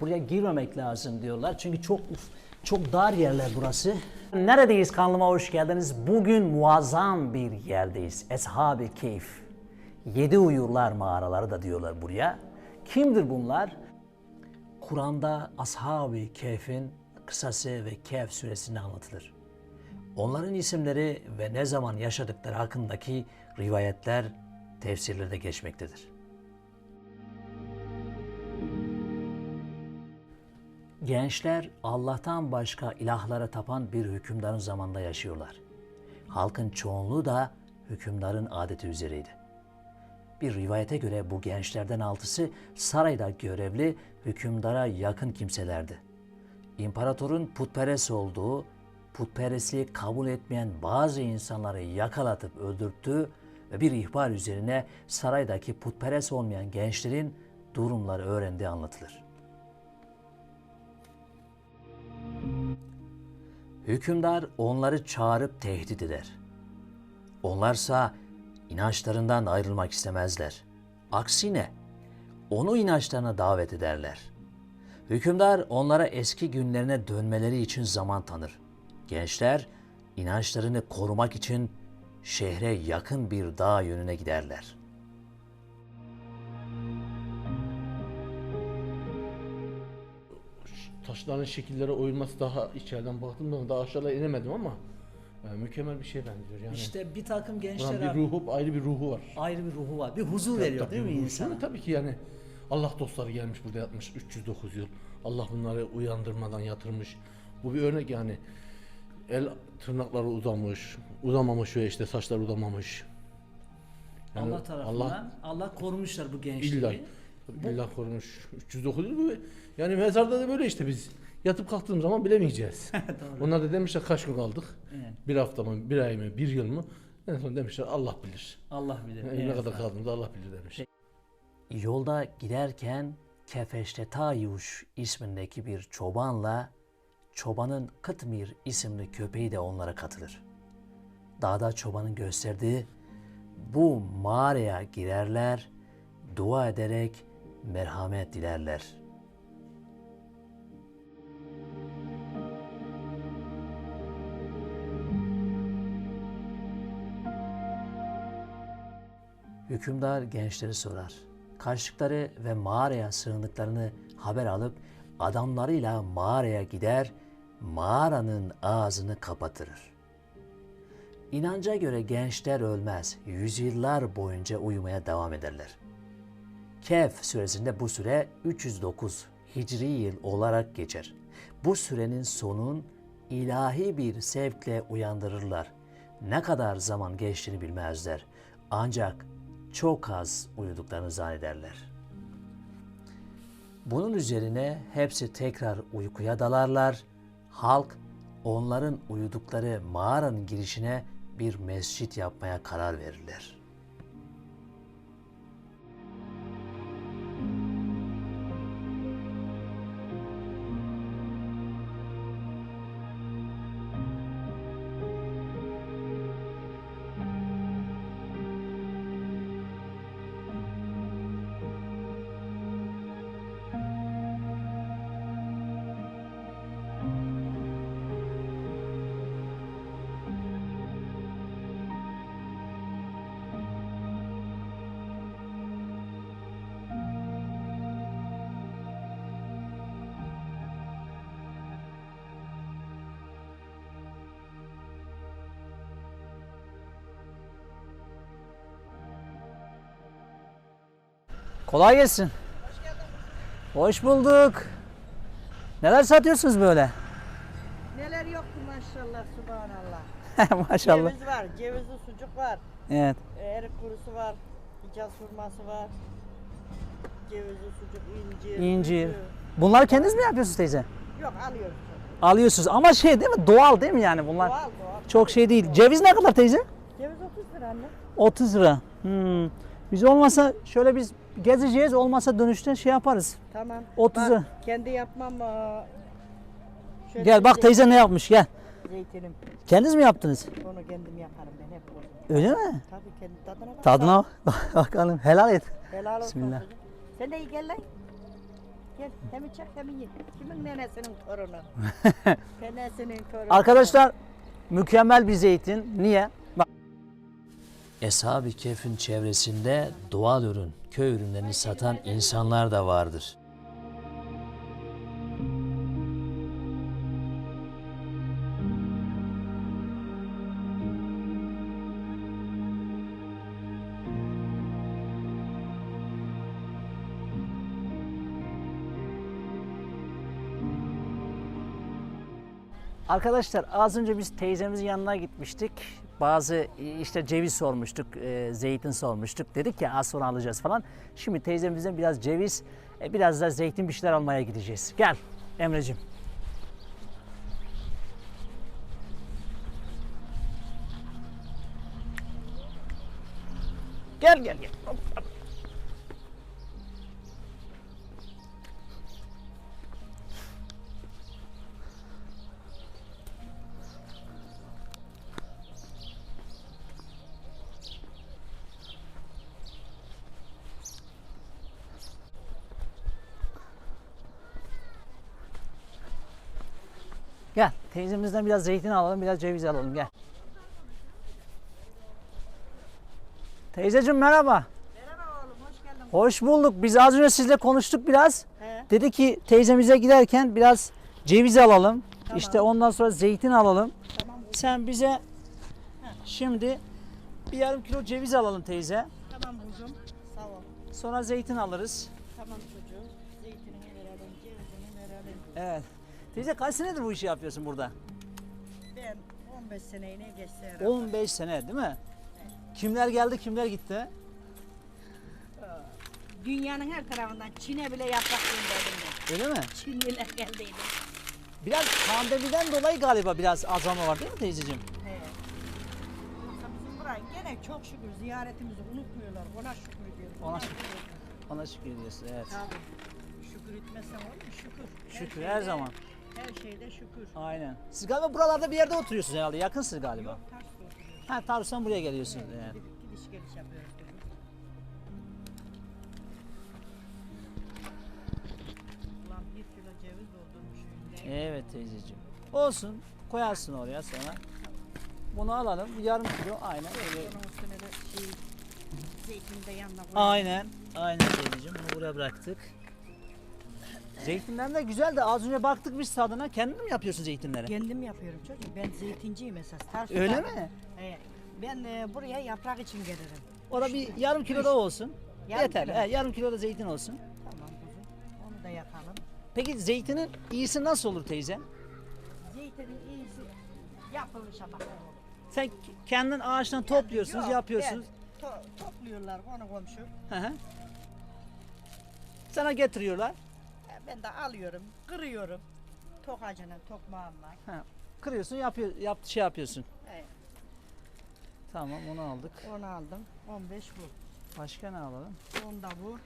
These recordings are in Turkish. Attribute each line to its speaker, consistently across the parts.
Speaker 1: Buraya girmemek lazım diyorlar. Çünkü çok çok dar yerler burası. Neredeyiz kanalıma hoş geldiniz. Bugün muazzam bir yerdeyiz. Eshab-ı Keyf. Yedi uyurlar mağaraları da diyorlar buraya. Kimdir bunlar? Kur'an'da Ashab-ı Kehf'in kısası ve Kehf suresinde anlatılır. Onların isimleri ve ne zaman yaşadıkları hakkındaki rivayetler tefsirlerde geçmektedir. Gençler Allah'tan başka ilahlara tapan bir hükümdarın zamanında yaşıyorlar. Halkın çoğunluğu da hükümdarın adeti üzereydi. Bir rivayete göre bu gençlerden altısı sarayda görevli hükümdara yakın kimselerdi. İmparatorun putperest olduğu, putperestliği kabul etmeyen bazı insanları yakalatıp öldürttüğü ve bir ihbar üzerine saraydaki putperest olmayan gençlerin durumları öğrendiği anlatılır. Hükümdar onları çağırıp tehdit eder. Onlarsa inançlarından ayrılmak istemezler. Aksine onu inançlarına davet ederler. Hükümdar onlara eski günlerine dönmeleri için zaman tanır. Gençler inançlarını korumak için şehre yakın bir dağ yönüne giderler.
Speaker 2: Taşların şekillere oyulması daha içeriden baktım da daha aşağıya inemedim ama e, mükemmel bir şey benziyor yani.
Speaker 1: İşte bir takım
Speaker 2: Buranın
Speaker 1: gençler
Speaker 2: bir ruhu, ayrı bir ruhu var.
Speaker 1: ayrı bir ruhu var. Bir huzur veriyor
Speaker 2: Tabii
Speaker 1: değil mi
Speaker 2: ruhu-
Speaker 1: insana?
Speaker 2: Tabii ki yani Allah dostları gelmiş burada yatmış 309 yıl. Allah bunları uyandırmadan yatırmış. Bu bir örnek yani. El tırnakları uzamış, uzamamış ve işte saçlar uzamamış. Yani
Speaker 1: Allah tarafından Allah, korumuşlar bu gençleri.
Speaker 2: İlla, illa korumuş. 309 yıl bu. Yani mezarda da böyle işte biz yatıp kalktığım zaman bilemeyeceğiz. Onlar da demişler kaç gün kaldık?
Speaker 1: Evet.
Speaker 2: Bir hafta mı, bir ay mı, bir yıl mı? En son demişler Allah bilir.
Speaker 1: Allah bilir.
Speaker 2: Yani ne kadar kaldığımızı Allah bilir demiş.
Speaker 1: Yolda giderken Kefeşte Tayuş ismindeki bir çobanla çobanın Kıtmir isimli köpeği de onlara katılır. Dağda çobanın gösterdiği bu mağaraya girerler, dua ederek merhamet dilerler. Hükümdar gençleri sorar. Kaçtıkları ve mağaraya sığındıklarını haber alıp adamlarıyla mağaraya gider, mağaranın ağzını kapatırır. İnanca göre gençler ölmez, yüzyıllar boyunca uyumaya devam ederler. Kehf suresinde bu süre 309 Hicri yıl olarak geçer. Bu sürenin sonun ilahi bir sevkle uyandırırlar. Ne kadar zaman geçtiğini bilmezler. Ancak çok az uyuduklarını zannederler. Bunun üzerine hepsi tekrar uykuya dalarlar. Halk onların uyudukları mağaranın girişine bir mescit yapmaya karar verirler. Kolay gelsin. Hoş bulduk. Neler satıyorsunuz böyle?
Speaker 3: Neler yok ki maşallah subhanallah.
Speaker 1: Maşallah.
Speaker 3: Ceviz var, cevizli sucuk var,
Speaker 1: Evet.
Speaker 3: e, erik kurusu var, hicaz hurması var. Cevizli sucuk, incir.
Speaker 1: İncir.
Speaker 3: üzüm.
Speaker 1: Bunları kendiniz mi yapıyorsunuz teyze?
Speaker 3: Yok alıyoruz.
Speaker 1: Alıyorsunuz ama şey değil mi? Doğal değil mi yani bunlar?
Speaker 3: Doğal doğal.
Speaker 1: Çok şey değil. Ceviz ne kadar teyze?
Speaker 3: Ceviz 30 lira anne.
Speaker 1: 30 lira. Hmm. Biz olmasa şöyle biz gezeceğiz. Olmasa dönüşte şey yaparız.
Speaker 3: Tamam.
Speaker 1: 30 lira.
Speaker 3: Bak, kendi yapmam. şöyle
Speaker 1: Gel bak teyze ne yapmış gel.
Speaker 3: Zeytinim.
Speaker 1: Kendiniz mi yaptınız?
Speaker 3: Onu kendim yaparım ben hep bunu.
Speaker 1: Öyle mi?
Speaker 3: Tabii kendi tadına bak.
Speaker 1: Tadına bak- bakalım. Helal et.
Speaker 3: Helal olsun.
Speaker 1: Bismillah.
Speaker 3: kızım. Sen de iyi gel lan. Gel hem çek hem ye. Kimin nenesinin torunu? Nenesinin torunu.
Speaker 1: Arkadaşlar mükemmel bir zeytin. Niye?
Speaker 4: Eshab-ı Kehf'in çevresinde doğal ürün, köy ürünlerini satan insanlar da vardır.
Speaker 1: Arkadaşlar az önce biz teyzemizin yanına gitmiştik. Bazı işte ceviz sormuştuk, e, zeytin sormuştuk. Dedik ya az sonra alacağız falan. Şimdi teyzemizden biraz ceviz, e, biraz da zeytin bir şeyler almaya gideceğiz. Gel Emre'cim. Gel gel gel. Gel teyzemizden biraz zeytin alalım, biraz ceviz alalım gel. Teyzeciğim merhaba.
Speaker 3: Merhaba oğlum hoş geldin.
Speaker 1: Hoş bulduk. Biz az önce sizle konuştuk biraz.
Speaker 3: He.
Speaker 1: Dedi ki teyzemize giderken biraz ceviz alalım. İşte ondan sonra zeytin alalım.
Speaker 3: Tamam
Speaker 1: Sen bize şimdi bir yarım kilo ceviz alalım teyze.
Speaker 3: tamam kuzum. Sağ ol.
Speaker 1: Sonra zeytin alırız.
Speaker 3: Tamam çocuğum. Zeytinini verelim, cevizini verelim.
Speaker 1: Evet. Teyze kaç senedir bu işi yapıyorsun burada?
Speaker 3: Ben 15 seneyi ne herhalde.
Speaker 1: 15 sene değil mi? Kimler geldi kimler gitti?
Speaker 3: Dünyanın her tarafından Çin'e bile yaprak gönderdim ben.
Speaker 1: Öyle mi?
Speaker 3: Çinliler geldiydi.
Speaker 1: Biraz pandemiden dolayı galiba biraz azalma var değil mi teyzeciğim?
Speaker 3: Yoksa bizim burayı gene çok şükür ziyaretimizi unutmuyorlar. Ona şükür ediyoruz.
Speaker 1: Ona şükür. Ona şükür ediyorsun evet.
Speaker 3: Tabii. Şükür etmezsen olur mu? Şükür.
Speaker 1: Şükür her zaman.
Speaker 3: Her şeyde şükür.
Speaker 1: Aynen. Siz galiba buralarda bir yerde oturuyorsunuz herhalde. Yakınsınız galiba.
Speaker 3: Yok ters oturuyoruz.
Speaker 1: Ha Tarsus'tan buraya geliyorsun. Yani.
Speaker 3: Gidip gidiş geliş yapıyoruz. biz. Ulan bir kilo ceviz doldurmuş önünde.
Speaker 1: Evet teyzeciğim. Olsun. Koyarsın oraya sonra. Bunu alalım. Bu yarım kilo. Aynen öyle.
Speaker 3: Onun üstüne de şey, zeytini de yanına koyalım.
Speaker 1: Aynen. Aynen teyzeciğim. Bunu buraya bıraktık. Zeytinler de güzel de az önce baktık biz tadına. Kendin mi yapıyorsun zeytinleri?
Speaker 3: Kendim yapıyorum çocuğum. Ben zeytinciyim esas. Tarsus'ta-
Speaker 1: Öyle mi?
Speaker 3: He. Ben e, buraya yaprak için gelirim.
Speaker 1: O da bir yarım kilo da olsun.
Speaker 3: Yarım
Speaker 1: Yeter.
Speaker 3: kilo.
Speaker 1: He, yarım kilo da zeytin olsun.
Speaker 3: Tamam kuzum. Onu da yapalım.
Speaker 1: Peki zeytinin iyisi nasıl olur teyze?
Speaker 3: Zeytinin iyisi yapılmış ama.
Speaker 1: Sen kendin ağaçtan topluyorsunuz,
Speaker 3: Yok,
Speaker 1: yapıyorsunuz.
Speaker 3: ben to- topluyorlar konu komşu.
Speaker 1: Hı hı. Sana getiriyorlar.
Speaker 3: Ben de alıyorum, kırıyorum. Tokacının tokmağımla.
Speaker 1: Ha, kırıyorsun, yapıyor, yap, şey yapıyorsun.
Speaker 3: Evet.
Speaker 1: Tamam, onu aldık.
Speaker 3: Onu aldım. 15 bu.
Speaker 1: Başka ne alalım?
Speaker 3: 10 da bu.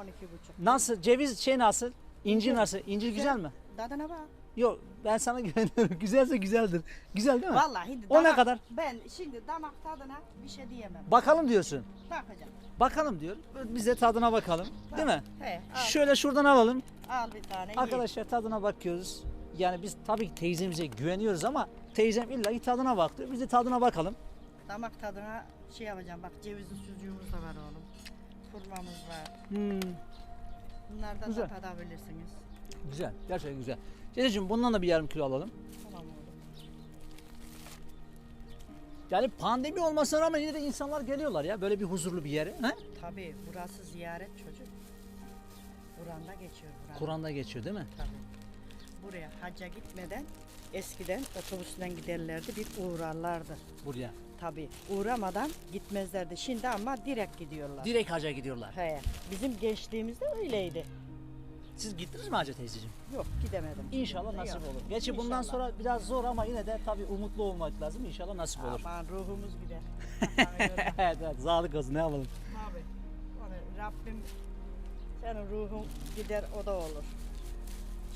Speaker 3: 12 buçuk.
Speaker 1: Nasıl? Ceviz şey nasıl? İncir nasıl? İncir güzel mi?
Speaker 3: Tadına bak.
Speaker 1: Yok, ben sana güveniyorum. Güzelse güzeldir. Güzel değil mi?
Speaker 3: Vallahi şimdi
Speaker 1: O ne
Speaker 3: damak-
Speaker 1: kadar?
Speaker 3: Ben şimdi damak tadına bir şey diyemem.
Speaker 1: Bakalım diyorsun.
Speaker 3: Bakacağım.
Speaker 1: Bakalım diyor. Biz de tadına bakalım. Değil mi?
Speaker 3: He, al,
Speaker 1: Şöyle şuradan alalım.
Speaker 3: al bir tane. ye.
Speaker 1: Arkadaşlar tadına bakıyoruz. Yani biz tabii ki teyzemize güveniyoruz ama teyzem illa ki tadına baktı. Biz de tadına bakalım.
Speaker 3: Damak tadına şey yapacağım. Bak cevizli sucuğumuz da var oğlum. Kurmamız var.
Speaker 1: Hmm,
Speaker 3: Bunlardan
Speaker 1: Güzel.
Speaker 3: da tadabilirsiniz.
Speaker 1: Güzel. Gerçekten güzel. Teyzeciğim bundan da bir yarım kilo alalım.
Speaker 3: Tamam.
Speaker 1: Yani pandemi olmasına rağmen yine de insanlar geliyorlar ya böyle bir huzurlu bir yere. He?
Speaker 3: Tabii burası ziyaret çocuk. Kur'an'da geçiyor Kur'an.
Speaker 1: Kur'an'da geçiyor değil mi?
Speaker 3: Tabii. Buraya hacca gitmeden eskiden otobüsten giderlerdi bir uğrarlardı.
Speaker 1: Buraya.
Speaker 3: Tabii uğramadan gitmezlerdi. Şimdi ama direkt gidiyorlar.
Speaker 1: Direkt hacca gidiyorlar.
Speaker 3: He. Bizim gençliğimizde öyleydi.
Speaker 1: Siz gittiniz mi hacca teyzeciğim?
Speaker 3: Yok gidemedim.
Speaker 1: İnşallah nasip
Speaker 3: Yok.
Speaker 1: olur. Gerçi bundan
Speaker 3: İnşallah.
Speaker 1: sonra biraz zor ama yine de tabii umutlu olmak lazım. İnşallah nasip olur.
Speaker 3: Aman ruhumuz gider.
Speaker 1: Evet, evet, sağlık olsun ne yapalım.
Speaker 3: Onu Rabbim senin ruhun gider o da olur.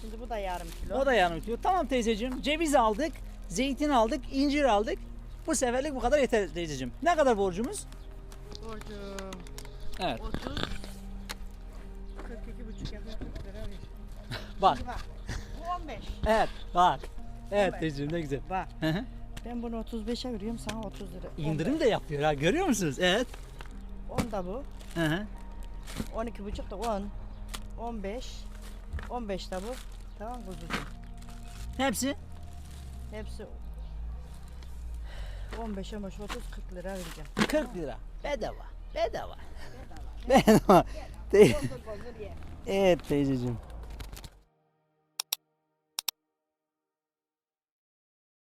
Speaker 3: Şimdi bu da yarım kilo.
Speaker 1: O da yarım kilo. Tamam teyzeciğim. Ceviz aldık, zeytin aldık, incir aldık. Bu seferlik bu kadar yeter teyzeciğim. Ne kadar borcumuz?
Speaker 3: Borcum
Speaker 1: Evet.
Speaker 3: 30 42 buçuk buçuk yapıyor 40 lira ver.
Speaker 1: Bak.
Speaker 3: Şimdi bak. Bu 15.
Speaker 1: Evet bak. Evet
Speaker 3: Evet.
Speaker 1: teyzeciğim ne güzel.
Speaker 3: Bak.
Speaker 1: Hı hı.
Speaker 3: Ben bunu 35'e veriyorum sana 30 lira.
Speaker 1: İndirim de yapıyor ha görüyor musunuz? Evet.
Speaker 3: 10 da bu.
Speaker 1: Hı hı.
Speaker 3: 12 buçuk da 10. 15. 15 da bu. Tamam kuzucuğum.
Speaker 1: Hepsi
Speaker 3: Hepsi 15 15 30 40 lira vereceğim.
Speaker 1: 40 lira. Bedava. Bedava. Bedava. Te- Evet teyzeciğim.